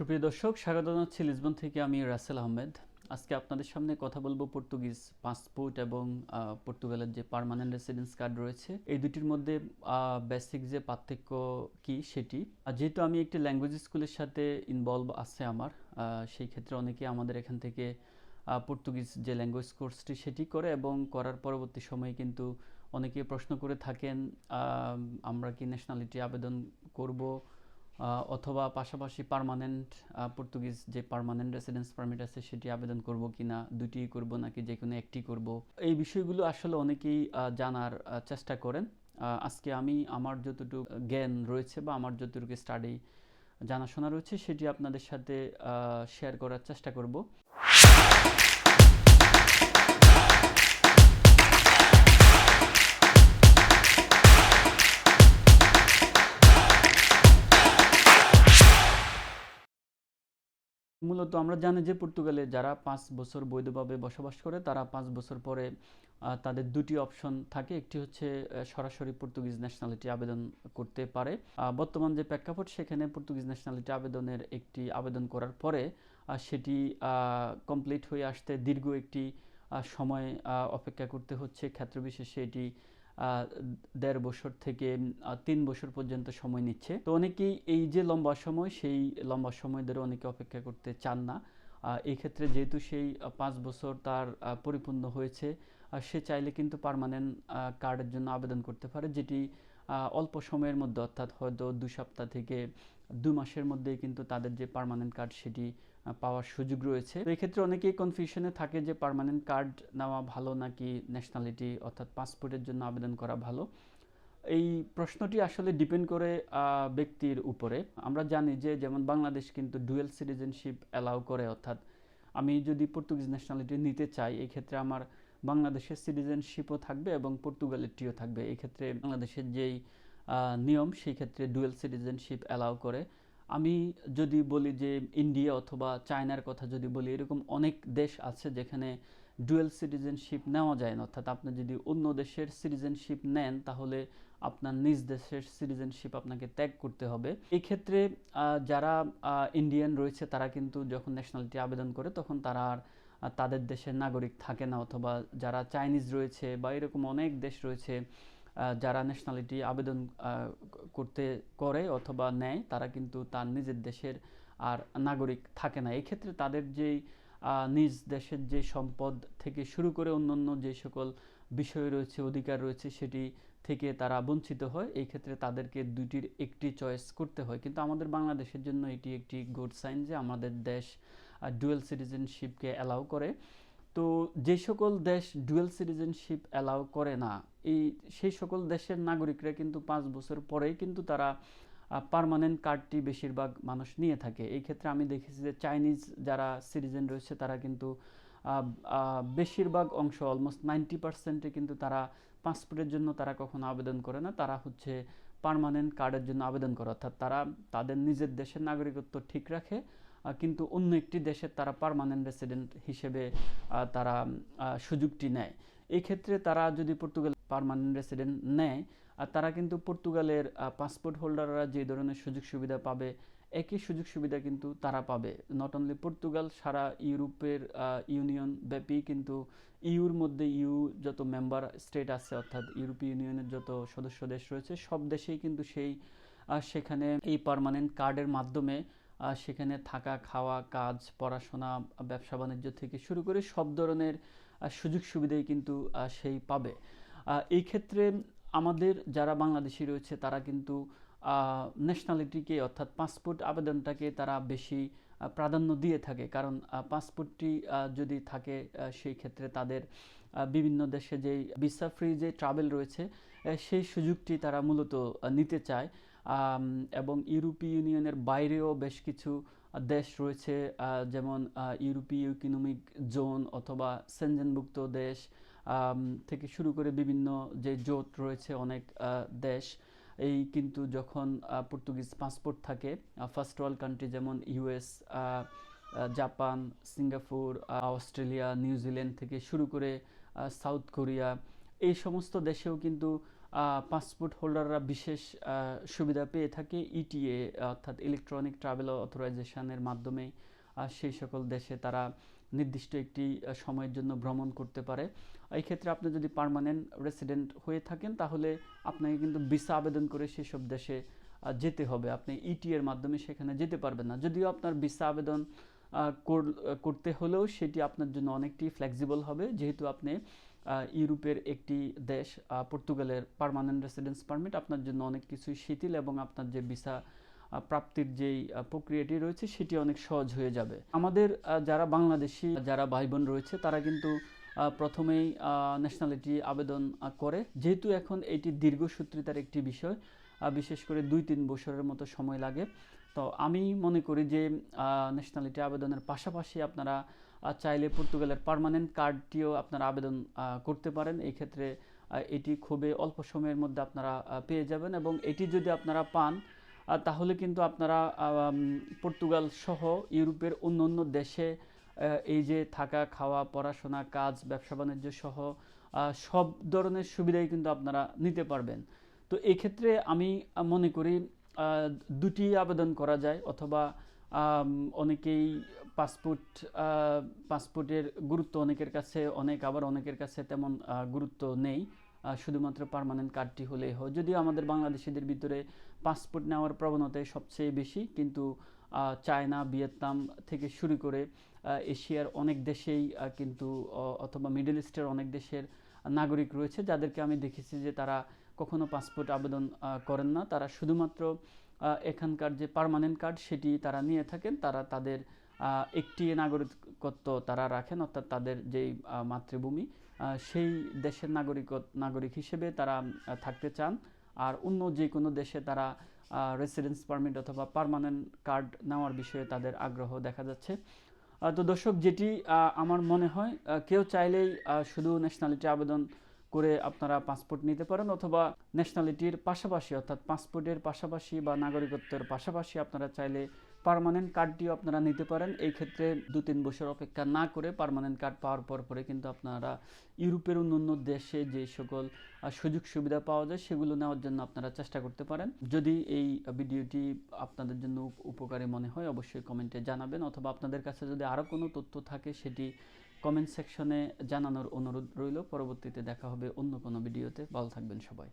সুপ্রিয় দর্শক, স্বাগত জানাচ্ছি লিসবন থেকে আমি রাসেল আহমেদ। আজকে আপনাদের সামনে কথা বলব পর্তুগিজ পাসপোর্ট এবং পর্তুগালের যে পার্মানেন্ট রেসিডেন্স কার্ড রয়েছে। এই দুটির মধ্যে বেসিক যে পার্থক্য কি সেটি। যেহেতু আমি একটি ল্যাঙ্গুয়েজ স্কুলের সাথে ইনভলভ আছে আমার সেই ক্ষেত্রে অনেকে আমাদের এখান থেকে পর্তুগিজ যে ল্যাঙ্গুয়েজ কোর্সটি সেটি করে এবং করার পরবর্তী সময়ে কিন্তু অনেকে প্রশ্ন করে থাকেন আমরা কি ন্যাশনালিটি আবেদন করব অথবা পাশাপাশি পার্মানেন্ট পর্তুগিজ যে পার্মানেন্ট রেসিডেন্স পারমিট আছে, সেটি আবেদন করব কিনা দুটি করব নাকি যে কোনো একটি করব? এই বিষয়গুলো আসলে অনেকেই জানার চেষ্টা করেন। আজকে আমি আমার যতটুকু জ্ঞান রয়েছে বা আমার যতটুকু স্টাডি জানাশোনা রয়েছে, সেটি আপনাদের সাথে শেয়ার করার চেষ্টা করব। মূলত আমরা জানি যে পর্তুগালে যারা পাঁচ বছর বৈধভাবে বসবাস করে, তারা পাঁচ বছর পরে তাদের দুটি অপশন থাকে। একটি হচ্ছে সরাসরি পর্তুগিজ ন্যাশনালিটি আবেদন করতে পারে। বর্তমান যে প্রেক্ষাপট, সেখানে পর্তুগিজ ন্যাশনালিটি আবেদনের একটি আবেদন করার পরে সেটি কমপ্লিট হয়ে আসতে দীর্ঘ একটি সময় অপেক্ষা করতে হচ্ছে। ক্ষেত্রবিশেষে এটি দেড় বছর থেকে তিন বছর পর্যন্ত সময় নিচ্ছে। তো অনেকেই এই যে লম্বা সময়, সেই লম্বা সময় ধরে অনেকে অপেক্ষা করতে চান না। এই ক্ষেত্রে যেহেতু সেই পাঁচ বছর তার পরিপূর্ণ হয়েছে সে চাইলে কিন্তু পার্মানেন্ট কার্ডের জন্য আবেদন করতে পারে, যেটি অল্প সময়ের মধ্যে, অর্থাৎ হয়তো দু সপ্তাহ থেকে দু মাসের মধ্যেই কিন্তু তাদের যে পার্মানেন্ট কার্ড সেটি পাওয়ার সুযোগ রয়েছে। তো এক্ষেত্রে অনেকেই কনফিউশনে থাকে যে পার্মানেন্ট কার্ড নেওয়া ভালো নাকি ন্যাশনালিটি অর্থাৎ পাসপোর্টের জন্য আবেদন করা ভালো। এই প্রশ্নটি আসলে ডিপেন্ড করে ব্যক্তির উপরে। আমরা জানি যে যেমন বাংলাদেশ কিন্তু ডুয়েল সিটিজেনশিপ অ্যালাউ করে, অর্থাৎ আমি যদি পর্তুগিজ ন্যাশনালিটি নিতে চাই এই ক্ষেত্রে আমার বাংলাদেশের সিটিজেনশিপও থাকবে এবং পর্তুগালেরটিও থাকবে। এই ক্ষেত্রে বাংলাদেশের যেই নিয়ম, সেই ক্ষেত্রে ডুয়েল সিটিজেনশিপ অ্যালাউ করে। আমি যদি বলি যে ইন্ডিয়া অথবা চায়নার কথা যদি বলি, এরকম অনেক দেশ আছে যেখানে ডুয়েল সিটিজেনশিপ নেওয়া যায় না। অর্থাৎ আপনি যদি অন্য দেশের সিটিজেনশিপ নেন, তাহলে আপনার নিজ দেশের সিটিজেনশিপ আপনাকে ত্যাগ করতে হবে। এই ক্ষেত্রে যারা ইন্ডিয়ান রয়েছে, তারা কিন্তু যখন ন্যাশনালিটি আবেদন করে, তখন তারা আর তাদের দেশের নাগরিক থাকে না। অথবা যারা চাইনিজ রয়েছে বা এরকম অনেক দেশ রয়েছে যারা ন্যাশনালিটি আবেদন করতে করে অথবা নেয়, তারা কিন্তু তার নিজের দেশের আর নাগরিক থাকে না। এই ক্ষেত্রে তাদের যেই নিজ দেশের যে সম্পদ থেকে শুরু করে অন্যান্য যে সকল বিষয় রয়েছে, অধিকার রয়েছে, সেটি থেকে তারা বঞ্চিত হয়। এই ক্ষেত্রে তাদেরকে দুইটির একটি চয়েস করতে হয়। কিন্তু আমাদের বাংলাদেশের জন্য এটি একটি গুড সাইন যে আমাদের দেশ ডুয়েল সিটিজেনশিপকে অ্যালাউ করে। তো যে সকল দেশ ডুয়েল সিটিজেনশিপ অ্যালাউ করে না, এই সেই সকল দেশের নাগরিকরা কিন্তু পাঁচ বছর পরেই কিন্তু তারা পার্মানেন্ট কার্ডটি বেশিরভাগ মানুষ নিয়ে থাকে। এই ক্ষেত্রে আমি দেখেছি যে চাইনিজ যারা সিটিজেন রয়েছে তারা কিন্তু বেশিরভাগ অংশ অলমোস্ট নাইনটি পার্সেন্টে কিন্তু তারা পাসপোর্টের জন্য তারা কখনো আবেদন করে না। তারা হচ্ছে পার্মানেন্ট কার্ডের জন্য আবেদন করে। অর্থাৎ তারা তাদের নিজের দেশের নাগরিকত্ব ঠিক রাখে। কিন্তু অন্য একটি দেশের তারা পার্মানেন্ট রেসিডেন্ট হিসেবে তারা সুযোগটি নেয়। এই ক্ষেত্রে তারা যদি পর্তুগাল পার্মানেন্ট রেসিডেন্ট নেয় আর তারা কিন্তু পর্তুগালের পাসপোর্ট হোল্ডাররা যে ধরনের সুযোগ সুবিধা পাবে, একই সুযোগ সুবিধা কিন্তু তারা পাবে। নট অনলি পর্তুগাল, সারা ইউরোপের ইউনিয়ন ব্যাপী কিন্তু ইউর মধ্যে ইউ যত মেম্বার স্টেট আছে, অর্থাৎ ইউরোপীয় ইউনিয়নের যত সদস্য দেশ রয়েছে, সব দেশেই কিন্তু সেই সেখানে এই পারমানেন্ট কার্ডের মাধ্যমে সেখানে থাকা, খাওয়া, কাজ, পড়াশোনা, ব্যবসা বাণিজ্য থেকে শুরু করে সব ধরনের সুযোগ সুবিধাই কিন্তু সেই পাবে। এই ক্ষেত্রে আমাদের যারা বাংলাদেশি রয়েছে, তারা কিন্তু ন্যাশনালিটিকে অর্থাৎ পাসপোর্ট আবেদনটাকে তারা বেশি প্রাধান্য দিয়ে থাকে। কারণ পাসপোর্টটি যদি থাকে সেই ক্ষেত্রে তাদের বিভিন্ন দেশে যেই ভিসা ফ্রি যে ট্রাভেল রয়েছে সেই সুযোগটি তারা মূলত নিতে চায়। এবং ইউরোপীয় ইউনিয়নের বাইরেও বেশ কিছু দেশ রয়েছে যেমন ইউরোপীয় ইকোনমিক জোন অথবা সেনজেনভুক্ত দেশ থেকে শুরু করে বিভিন্ন যে জোট রয়েছে অনেক দেশ। এই কিন্তু যখন পর্তুগিজ পাসপোর্ট থাকে ফার্স্ট ওয়ার্ল্ড কান্ট্রি যেমন US Japan, Singapore Australia New Zealand থেকে শুরু করে সাউথ কোরিয়া, এই সমস্ত দেশেও কিন্তু পাসপোর্ট হোল্ডাররা বিশেষ সুবিধা পেয়ে থাকে ইটিএ অর্থাৎ ইলেকট্রনিক ট্রাভেল অথরাইজেশনের মাধ্যমে। সেই সকল দেশে তারা নির্দিষ্ট একটি সময়ের জন্য ভ্রমণ করতে পারে। এই ক্ষেত্রে আপনি যদি পার্মানেন্ট রেসিডেন্ট হয়ে থাকেন, তাহলে আপনাকে কিন্তু ভিসা আবেদন করে সেসব দেশে যেতে হবে। আপনি ইটি এর মাধ্যমে সেখানে যেতে পারবেন না। যদিও আপনার ভিসা আবেদন কর- করতে হলেও সেটি আপনার জন্য অনেকটি ফ্লেক্সিবল হবে। যেহেতু আপনি ইউরোপের একটি দেশ পর্তুগালের পার্মানেন্ট রেসিডেন্স পারমিট আপনার জন্য অনেক কিছুই শিথিল এবং আপনার যে ভিসা প্রাপ্তির যেই প্রক্রিয়াটি রয়েছে, সেটি অনেক সহজ হয়ে যাবে। আমাদের যারা বাংলাদেশি, যারা ভাই বোন রয়েছে, তারা কিন্তু প্রথমেই ন্যাশনালিটি আবেদন করে। যেহেতু এখন এটি দীর্ঘসূত্রিতার একটি বিষয় বিশেষ করে দুই তিন বছরের মতো সময় লাগে। তো আমি মনে করি যে ন্যাশনালিটি আবেদনের পাশাপাশি আপনারা চাইলে পর্তুগালের পার্মানেন্ট কার্ডটিও আপনারা আবেদন করতে পারেন। এই ক্ষেত্রে এটি খুবই অল্প সময়ের মধ্যে আপনারা পেয়ে যাবেন এবং এটি যদি আপনারা পান তাহলে কিন্তু আপনারা পর্তুগাল সহ ইউরোপের অন্য অন্য দেশে এই যে থাকা, খাওয়া, পড়াশোনা, কাজ, ব্যবসা বাণিজ্য সহ সব ধরনের সুবিধাই কিন্তু আপনারা নিতে পারবেন। তো এই ক্ষেত্রে আমি মনে করি দুটি আবেদন করা যায় অথবা অনেকেই পাসপোর্ট পাসপোর্টের গুরুত্ব অনেকের কাছে, অনেক আবার অনেকের কাছে তেমন গুরুত্ব নেই। শুধুমাত্র পার্মানেন্ট কার্ডটি হলেই হয়। যদিও আমাদের বাংলাদেশিদের ভিতরে পাসপোর্ট নেওয়ার প্রবণতাই সবচেয়ে বেশি, কিন্তু চায়না, ভিয়েতনাম থেকে শুরু করে এশিয়ার অনেক দেশেই কিন্তু অথবা মিডল ইস্টের অনেক দেশের নাগরিক রয়েছে, যাদেরকে আমি দেখেছি যে তারা কখনো পাসপোর্ট আবেদন করেন না। তারা শুধুমাত্র এখানকার যে পার্মানেন্ট কার্ড সেটি তারা নিয়ে থাকেন, তারা তাদের একটি নাগরিকত্ব তারা রাখেন, অর্থাৎ তাদের যেই মাতৃভূমি সেই দেশের নাগরিক নাগরিক হিসেবে তারা থাকতে চান। আর অন্য যে কোনো দেশে তারা রেসিডেন্স পারমিট অথবা পার্মানেন্ট কার্ড নেওয়ার বিষয়ে তাদের আগ্রহ দেখা যাচ্ছে। তো দর্শক, যেটি আমার মনে হয় কেউ চাইলেই শুধু ন্যাশনালিটি আবেদন করে আপনারা পাসপোর্ট নিতে পারেন অথবা ন্যাশনালিটির পাশাপাশি, অর্থাৎ পাসপোর্টের পাশাপাশি বা নাগরিকত্বের পাশাপাশি আপনারা চাইলে পার্মানেন্ট কার্ডটিও আপনারা নিতে পারেন। এই ক্ষেত্রে দু তিন বছর অপেক্ষা না করে পারমানেন্ট কার্ড পাওয়ার পর পরে কিন্তু আপনারা ইউরোপের অন্যান্য দেশে যে সকল সুযোগ সুবিধা পাওয়া যায় সেগুলো নেওয়ার জন্য আপনারা চেষ্টা করতে পারেন। যদি এই ভিডিওটি আপনাদের জন্য উপ- উপকারী মনে হয়, অবশ্যই কমেন্টে জানাবেন। অথবা আপনাদের কাছে যদি আরও কোনো তথ্য থাকে, সেটি কমেন্ট সেকশনে জানানোর অনুরোধ রইল। পরবর্তীতে দেখা হবে অন্য কোনো ভিডিওতে। ভালো থাকবেন সবাই।